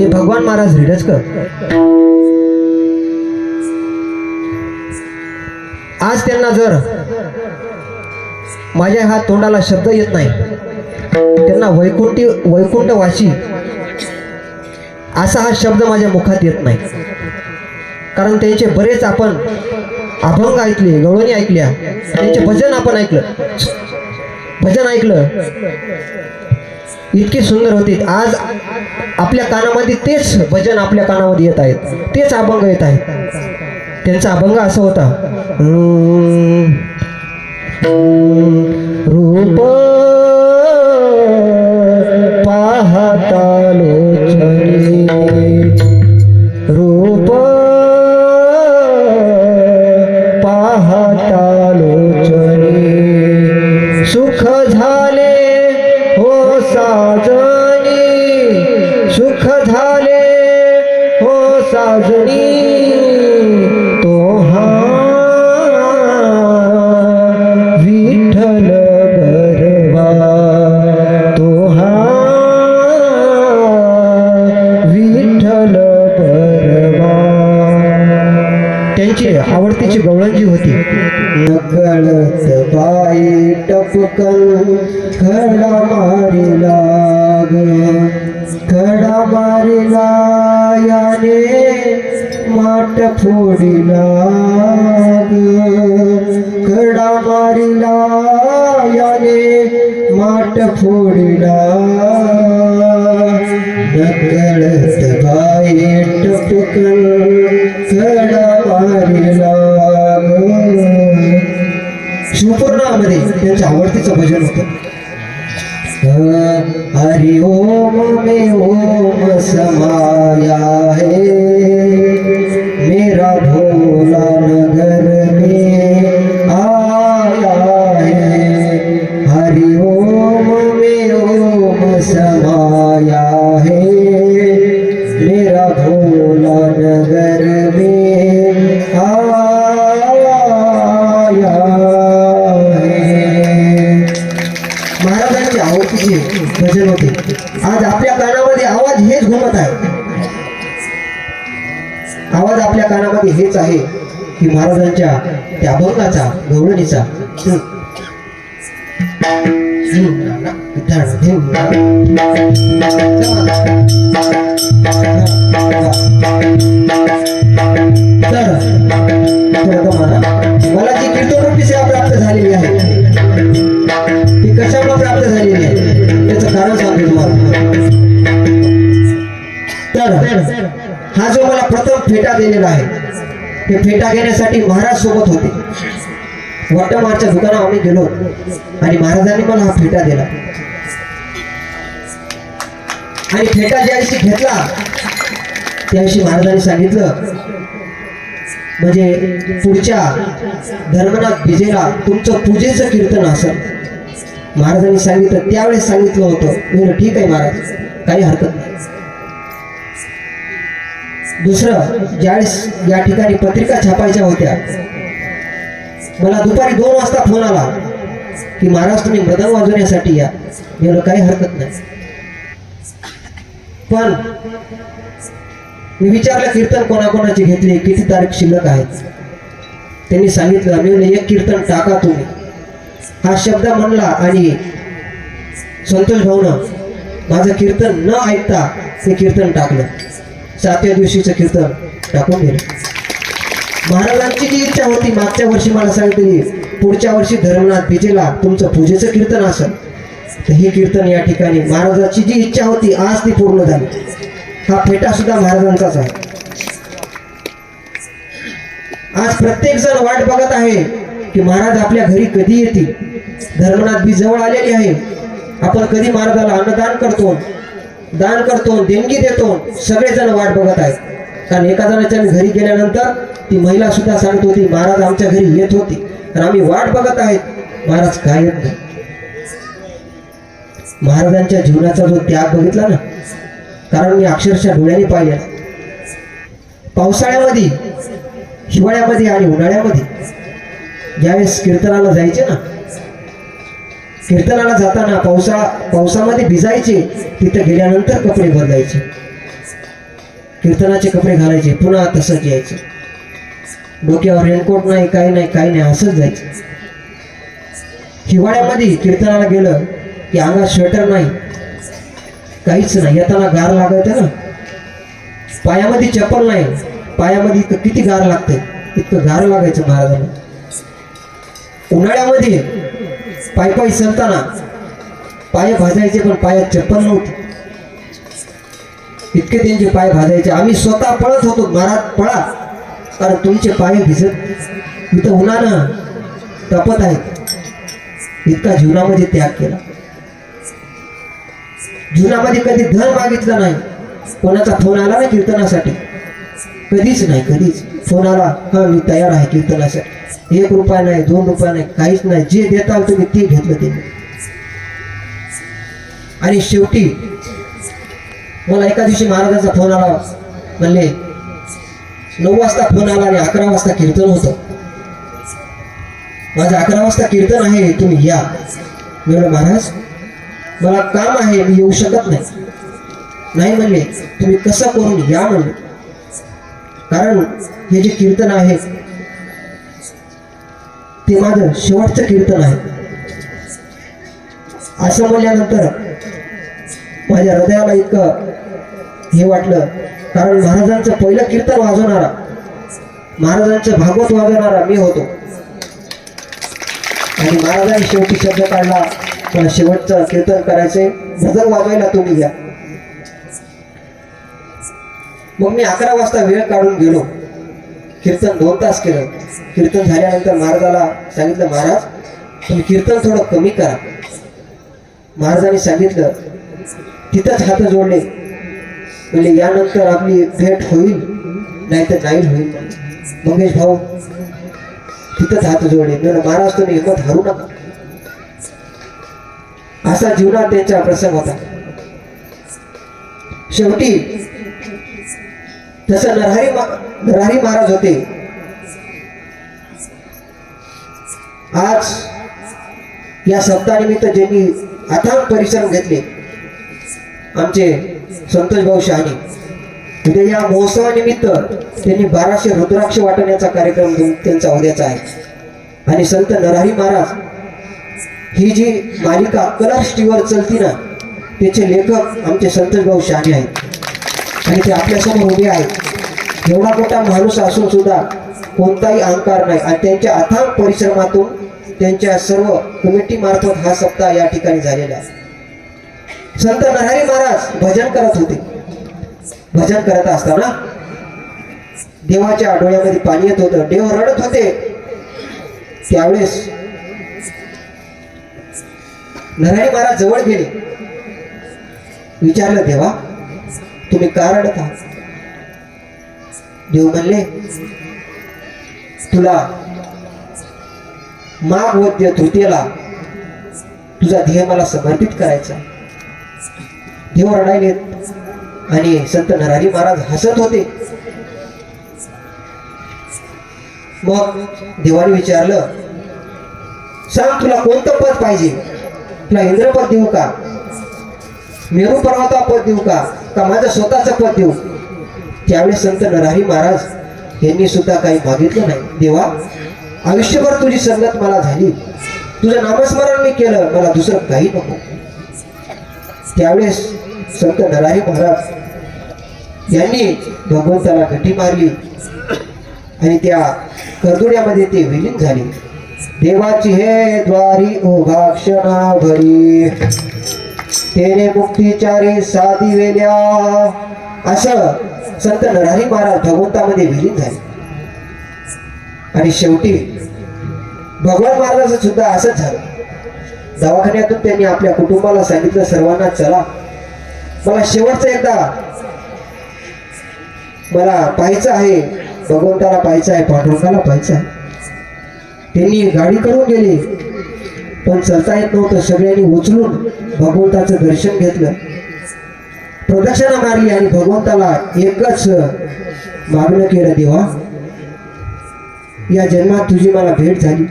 ते भगवान महाराज रिडचकर आज त्यांना जर माझ्या हा तोंडाला शब्द येत नाही त्यांना वैकुंठी वैकुंठवाशी असा हा शब्द माझ्या मुखात येत नाही. कारण त्यांचे बरेच आपण अभंग ऐकले गवळणी ऐकल्या त्यांचे भजन आपण ऐकलं भजन ऐकलं इतके सुंदर होते. आज आपल्या कानामध्ये तेच भजन आपल्या कानामध्ये येत आहेत. तेच अभंग येत आहेत. त्यांचा अभंग असा होता. हम्म, रूप नकळच बाई टपकन खडा मारी लाग खडा मारिला याने माट फोडिला ग. खडा मारिला याने माट फोडिला शिवपूर्णामध्ये त्यांच्या आवडतीचं भजन होतं. हरि ओम मे ओम समाया है मेरा भोला नगर में आया है हरि ओम मे ओम समाया है मेरा भोला नगर भजन होते आज आपल्या कानामध्ये आवाज हेच घुमत आहे आवाज आपल्या कानामध्ये हेच आहे की महाराजांच्या त्या अभंगाचा गवळणीचा हम्म. हम्म. ते फेटा घेण्यासाठी महाराज सोबत होते. वट्टमारच्या दुकानावर आम्ही गेलो आणि महाराजांनी मला हा फेटा दिला. आणि फेटा ज्या दिवशी घेतला त्या दिवशी महाराजांनी सांगितलं म्हणजे पुढच्या धर्मनाथ विजेला तुमचं पूजेचं कीर्तन असेल. महाराजांनी सांगितलं त्यावेळेस सांगितलं होतं. मी ठीक आहे महाराज काही हरकत नाही. दुसरं ज्यावेळेस या ठिकाणी पत्रिका छापायच्या होत्या मला दुपारी दोन वाजता फोन आला की महाराज तुम्ही वाजवण्यासाठी या. एवढं काही हरकत नाही. पण मी विचारलं कीर्तन कोणाकोणाचे घेतले? किती तारीख शिल्लक आहेत त्यांनी सांगितलं मी एक कीर्तन टाका तुम्ही. हा शब्द म्हणला आणि संतोष भाऊनं माझं कीर्तन न ऐकता ते कीर्तन टाकलं. सातव्या दिवशीचं कीर्तन टाकून दिलं. महाराजांची जी इच्छा होती मागच्या वर्षी मला सांगितली पुढच्या वर्षी धर्मनाथ बीजेला तुमचं पूजेचं कीर्तन असेल तर हे कीर्तन या ठिकाणी महाराजांची जी इच्छा होती आज ती पूर्ण झाली. हा फेटा सुद्धा महाराजांचाच आहे. आज प्रत्येक जण वाट बघत आहे की महाराज आपल्या घरी कधी येतील? धर्मनाथ बी जवळ आलेली आहे. आपण कधी महाराजाला अन्नदान करतो? दान करतो देणगी देतो सगळेजण वाट बघत आहेत. कारण एका जणाच्या घरी गेल्यानंतर ती महिला सुद्धा सांगत होती महाराज आमच्या घरी येत होती. आणि आम्ही वाट बघत आहेत. महाराज काय येत नाही महाराजांच्या जीवनाचा जो त्याग बघितला ना कारण मी अक्षरशः डोळ्याने पाहिले पावसाळ्यामध्ये हिवाळ्यामध्ये आणि उन्हाळ्यामध्ये ज्यावेळेस कीर्तनाला जायचे ना कीर्तनाला जाताना पावसा पावसामध्ये भिजायचे तिथं गेल्यानंतर कपडे बदलायचे. कीर्तनाचे कपडे घालायचे पुन्हा तसंच यायचं. डोक्यावर रेनकोट नाही काही नाही काही नाही असंच जायचं. हिवाळ्यामध्ये कीर्तनाला गेलं की अंगात स्वेटर नाही. काहीच नाही. येताना गार लागत ना. पायामध्ये चप्पल नाही. पायामध्ये इतकं किती गार लागते इतकं गार लागायचं महाराजांना. उन्हाळ्यामध्ये पायी पायी सरताना पाय भाजायचे पण पायात चप्पल नव्हती. इतके त्यांचे पाय भाजायचे. आम्ही स्वतः पळत होतो घरात पळा. कारण तुमचे पाय भिजत इथं उन्हानं तपत आहेत. इतका जीवनामध्ये त्याग केला. जीवनामध्ये कधी धन मागितलं नाही. कोणाचा फोन आला ना कीर्तनासाठी? कधीच नाही कधीच. फोन आला हा मी तयार आहे कीर्तनासाठी. एक रुपया नाही दोन रुपया नाही काहीच नाही. जे देता तुम्ही ते घेतलं ते. आणि शेवटी मला एका दिवशी महाराजांचा फोन आला. म्हणले नऊ वाजता फोन आला आणि अकरा वाजता कीर्तन होतं. माझं अकरा वाजता कीर्तन आहे तुम्ही या. मी म्हणलं महाराज मला काम आहे मी येऊ शकत नाही. नाही म्हणले तुम्ही कसं करून या म्हणले. कारण हे जे कीर्तन आहे ते माझं शेवटचं कीर्तन आहे. असं म्हणल्यानंतर माझ्या हृदयाला इतकं हे वाटलं. कारण महाराजांचं पहिलं कीर्तन वाजवणारा महाराजांचं भागवत वाजवणारा मी होतो. आणि महाराजांनी शेवटी शब्द काढला मला शेवटचं कीर्तन करायचे भजन वाजवायला तुम्ही घ्या मग मी अकरा वाजता वेळ काढून गेलो. कीर्तन दोन तास केलं. कीर्तन झाल्यानंतर महाराजाला सांगितलं महाराज तुम्ही कीर्तन थोडं कमी करा. महाराजांनी सांगितलं तिथंच हात जोडले. म्हणजे यानंतर आपली भेट होईल नाही तर नाही होईल. मंगेश भाऊ तिथंच हात जोडले. मी महाराज तुम्ही हिंमत हरू नका. असा जीवनात त्यांचा प्रसंग होता. शेवटी तसं नरहरी नरहरी महाराज होते. आज या सप्ताहानिमित्त ज्यांनी अथांग परिश्रम घेतले आमचे संतोष भाऊ शहाणी उद्या या महोत्सवानिमित्त त्यांनी बाराशे रुद्राक्ष वाटण्याचा कार्यक्रम त्यांचा उद्याचा आहे. आणि संत नरहरी महाराज ही जी मालिका कलर्स टीव्हीवर चलती ना त्याचे लेखक आमचे संतोष भाऊ शहाणे आहेत. आणि ते आपल्यासमोर उभे आहेत. एवढा मोठा माणूस असून सुद्धा कोणताही अहंकार नाही. आणि त्यांच्या अथांग परिश्रमातून त्यांच्या सर्व कमिटी मार्फत हा सप्ताह या ठिकाणी झालेला आहे. संत नरहरी महाराज भजन करत होते. भजन करत असताना देवाच्या डोळ्यामध्ये पाणी येत होतं. देव रडत होते. त्यावेळेस नरहरी महाराज जवळ गेले. विचारलं देवा तुम्ही का? रडत देव म्हणले तुला माग वद्य तृतीयेला तुझा ध्येय मला समर्पित करायचा देव रडायले आणि संत नरहरी महाराज हसत होते. मग देवाने विचारलं सांग तुला कोणतं पद पाहिजे? तुला इंद्रपद देऊ का? मेरू पर्वता पद देऊ का? का माझं स्वतःचं पद देऊ? त्यावेळेस संत नरहरी महाराज यांनी सुद्धा काही मागितलं नाही. देवा आयुष्यभर तुझी संगत मला झाली. तुझं नामस्मरण मी केलं मला दुसरं काही नको. त्यावेळेस संत नरहरी महाराज यांनी भगवंताला गटी मारली. आणि त्या कर्दुड्यामध्ये ते विलीन झाले. देवाची हे द्वारी ओघा क्षणा भरी तेने मुक्तीचारी साधी वेल्या असं संत नरहरी महाराज भगवंतामध्ये विलीन झाले. आणि शेवटी भगवान महाराजाचं सुद्धा असंच झालं. दवाखान्यातून त्यांनी आपल्या कुटुंबाला सांगितलं सर्वांना चला. मला शेवटचा एकदा मला पाहायचं आहे भगवंताला पाहायचं आहे पांडुरंगाला पाहायचं आहे. त्यांनी गाडी करून गेली. पण चलता येत नव्हतं. सगळ्यांनी उचलून भगवंताचं दर्शन घेतलं. प्रदक्षिणा मारली आणि भगवंताला एकच मागणं केलं देवा या जन्मात तुझी मला भेट झाली.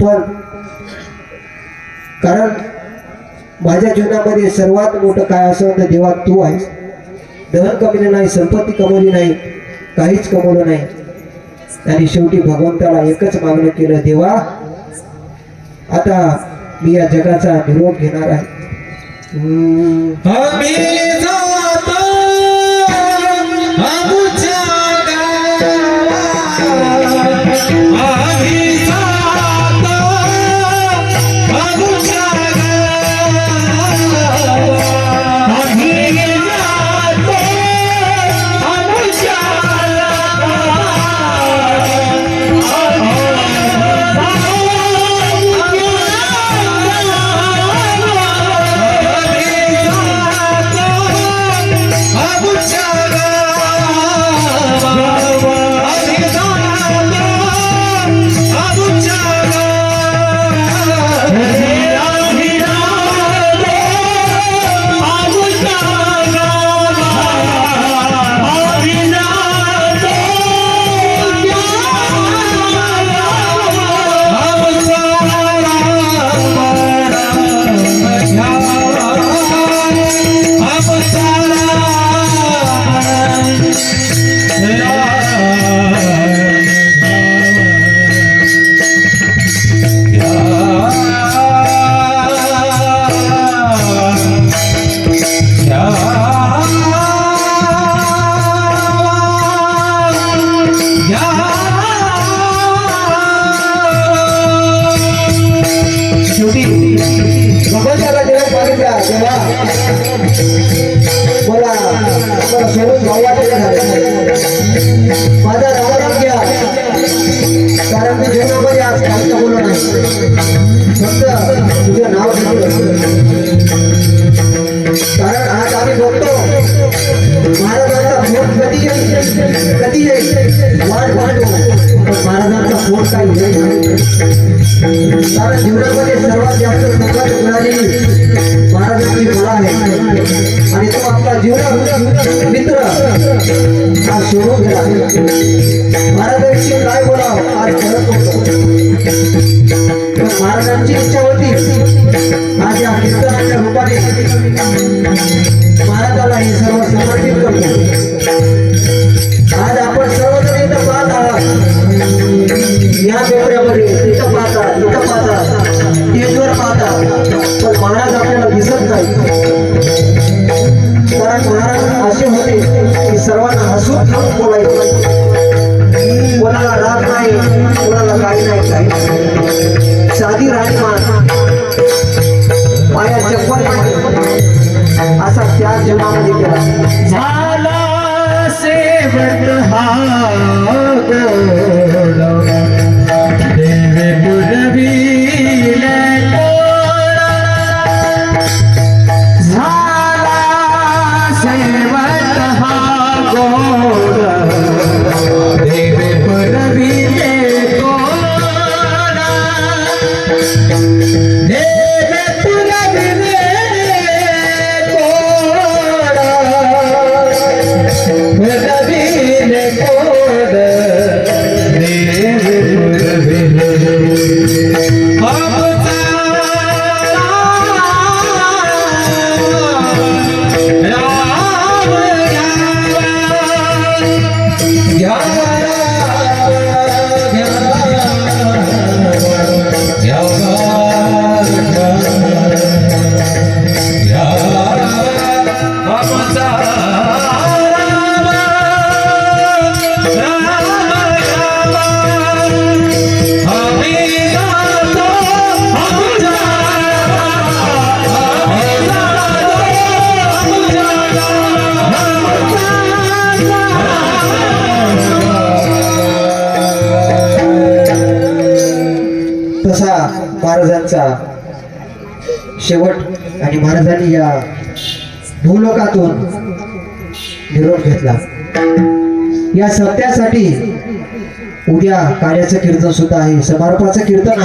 पण कारण माझ्या जीवनामध्ये सर्वात मोठं काय असं तर देवा तू आहेस. धन कमिलं नाही संपत्ती कमवली नाही काहीच कमवलं नाही. आणि शेवटी भगवंताला एकच मागणं केलं देवा आता मी या जगाचा निरोप घेणार आहे. दिवसभर सर्वात जास्त प्रकाश मिळालेली महाराजांची कला आहे. आणि तो आपला जीवन मित्र हा स्वरूप झाला महाराजांशी काय बोलावं आज करत होतो महाराजांची इच्छा होती. माझ्या मित्रांच्या रूपाने महाराजांचा शेवट आणि महाराजांनी या भूलोकातून निरोप घेतला. या सत्यासाठी उद्या कार्याचं कीर्तन सुद्धा आहे. समारोपाचं कीर्तन